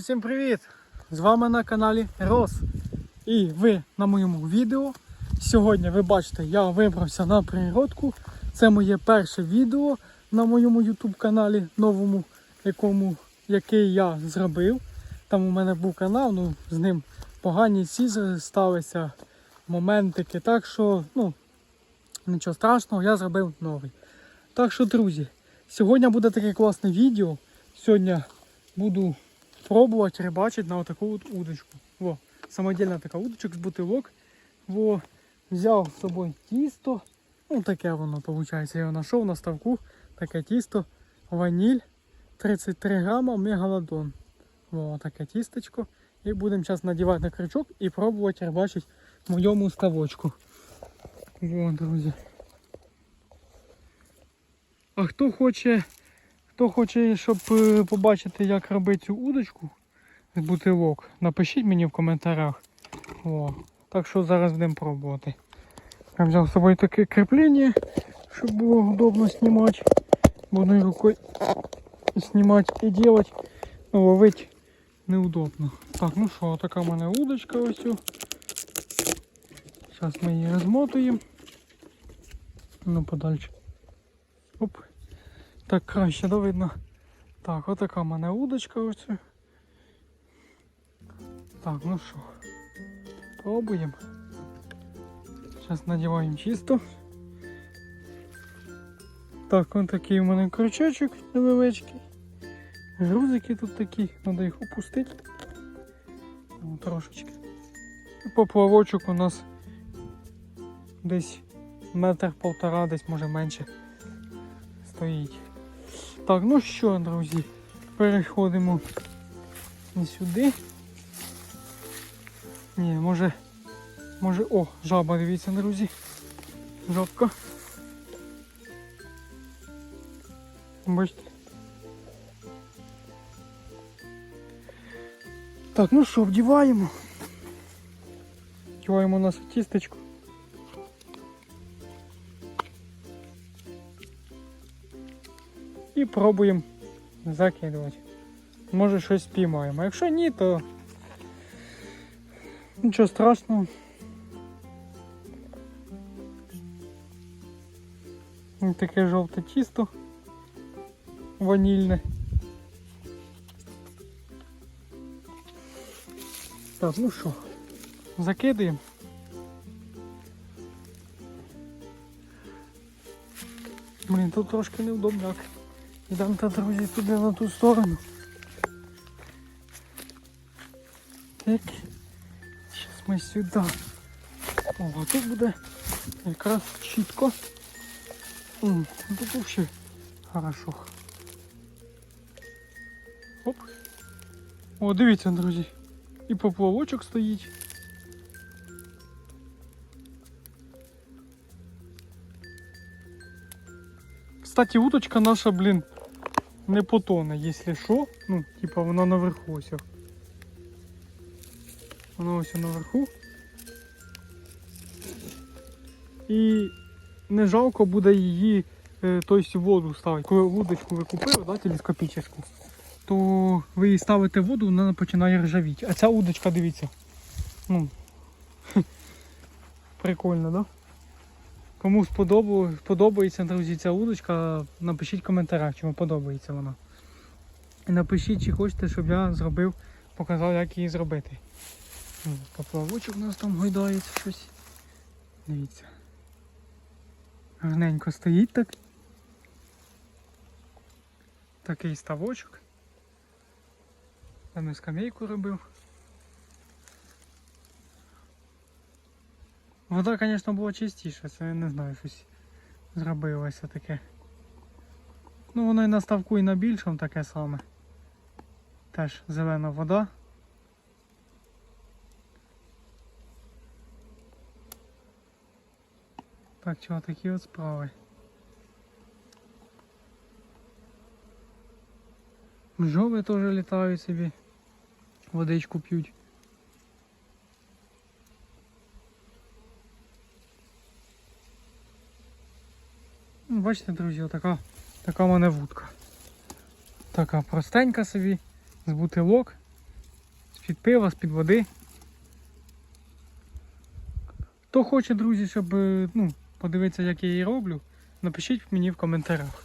всім привіт! З вами на каналі Рос. І ви на моєму відео. Сьогодні ви бачите, я вибрався на природку. Це моє перше відео на моєму YouTube каналі, новому, якому, який я зробив. Там у мене був канал, ну з ним погані ці сталися моментики. Так що, ну, нічого страшного, я зробив новий. Так що, друзі, сьогодні буде таке класне відео. Сьогодні буду пробувати рибачити на отаку от удочку. Во, самодільна така удочка з бутилок. Во, взяв з собою тісто. Ну таке воно виходить. Я його знайшов на ставку. Таке тісто, ваніль, 33 грама, мегалодон. Во, таке тістечко. І будемо зараз надівати на крючок і пробувати рибачити в моєму ставочку. Во, друзі. А хто хоче, хто хоче, щоб е, побачити, як робити цю удочку з бутилок, напишіть мені в коментарях. О, так що зараз будемо пробувати. Я взяв з собою таке кріплення, щоб було удобно знімати. Буду рукою знімати і робити. Ну, ловити неудобно. Так, ну що, така в мене удочка ось. Зараз ми її розмотуємо. Ну, подальше. Оп. Так краще, видно. Так, отака в мене удочка ось. Так, ну що, пробуємо. Зараз надіваємо чисто. Так, ось такий у мене крючочок невеличкий. Грузики тут такі, треба їх опустити. О, трошечки. І поплавочок у нас десь метр полтора, десь може менше стоїть. Так, ну що, друзі, переходимо і сюди. Ні, може, може, о, жаба, дивіться, друзі. Жабка. Бачите. Так, ну що, вдіваємо. Вдіваємо нашу тістечку. І пробуємо закидувати. Може щось спіймаємо. Якщо ні, то нічого страшного. Таке жовте тісто ванільне. Так, ну що, закидуємо. Блін, тут трошки неудобно. Йдемо, та, друзі, туди на ту сторону. Так. Зараз ми сюди. О, а тут буде якраз чітко. М, ну Тут взагалі хорошо. Оп. О, дивіться, друзі. І поплавочок стоїть. Кстати, уточка наша, блин, не потоне, если що. Ну, типа вона наверху ось. Вона ось наверху. І не жалко буде її тобто, воду ставити. Коли вудочку ви купили, да, телескопічну, то ви її ставите воду, вона починає ржавіти. А ця удочка, дивіться. Ну, прикольно, да? Кому сподобалось, подобається, друзі, ця удочка, напишіть в коментарях, вам подобається вона. І напишіть, чи хочете, щоб я зробив, показав, як її зробити. О, Поплавочок у нас там гойдається щось. Дивіться. Гарненько стоїть так. Такий ставочок. Там і скамейку робив. Вода, звісно, була чистіша, це я не знаю, щось зробилося таке. Ну воно і на ставку, і на більшому таке саме. Теж зелена вода. Так, чого такі от справи. Бджоли теж літають собі, водичку п'ють. Ну, Бачите, друзі, така, така в мене вудка. Така простенька собі, з бутилок. з-під пива, з-під води. Хто хоче, друзі, щоб е, ну, подивитися, як я її роблю, напишіть мені в коментарях.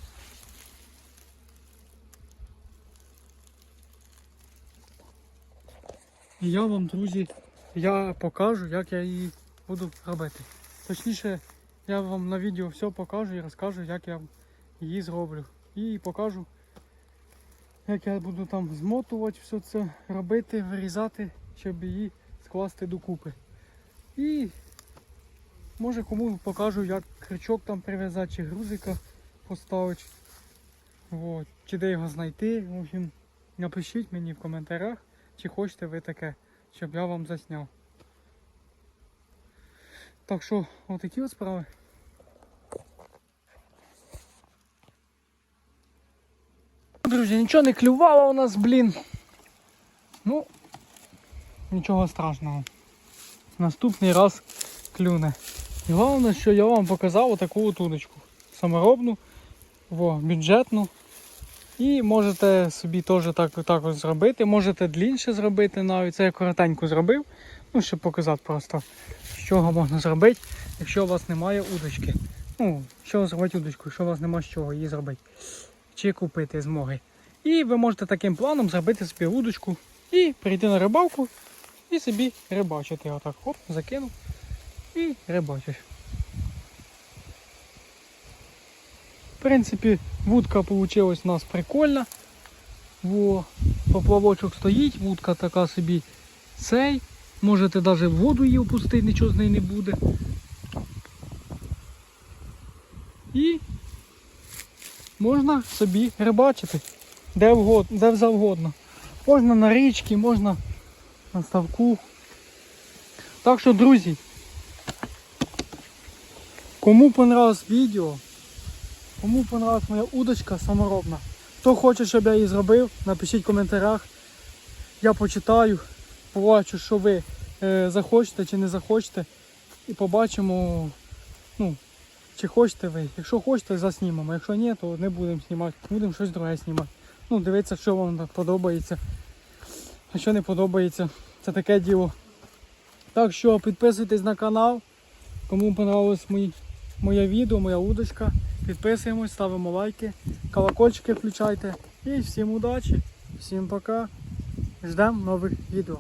І я вам, друзі, я покажу, як я її буду робити. Точніше, я вам на відео все покажу і розкажу, як я її зроблю. І покажу, як я буду там змотувати все це, робити, вирізати, щоб її скласти докупи. І може кому покажу, як крючок там прив'язати, чи грузика поставити. Вот. Чи де його знайти. В общем, напишіть мені в коментарях, чи хочете ви таке, щоб я вам засняв. Так що, отакі от справи. Друзі, нічого не клювало у нас, блін. Ну, нічого страшного. Наступний раз клюне. І головне, що я вам показав отаку от удочку. Саморобну, во, бюджетну. І можете собі теж так, так ось зробити. Можете длінше зробити навіть. Це я коротенько зробив. Ну, щоб показати просто, чого можна зробити, якщо у вас немає удочки. Ну, що зробити удочку, якщо у вас немає з чого її зробити. Чи купити змоги. І ви можете таким планом зробити собі удочку і прийти на рибалку і собі рибачити. Отак, оп, закинув і рибачиш. В принципі, вудка вийшла у нас прикольна. Во, поплавочок стоїть, вудка така собі цей. Можете навіть воду її опустити, нічого з неї не буде. І можна собі рибачити де, вгод, де завгодно. Можна на річці, можна на ставку. Так що, друзі, кому понравилось відео, кому понравилась моя удочка саморобна, хто хоче, щоб я її зробив, напишіть в коментарях. Я почитаю, побачу, що ви е, захочете чи не захочете. І побачимо, ну, чи хочете ви. Якщо хочете, заснімемо. Якщо ні, то не будемо знімати. Будемо щось друге знімати. Ну, дивіться, що вам подобається. А що не подобається, це таке діло. Так що підписуйтесь на канал. Кому понравилось мої, моє відео, моя удочка. Підписуємось, ставимо лайки, колокольчики включайте. І всім удачі, всім пока. Ждемо нових відео.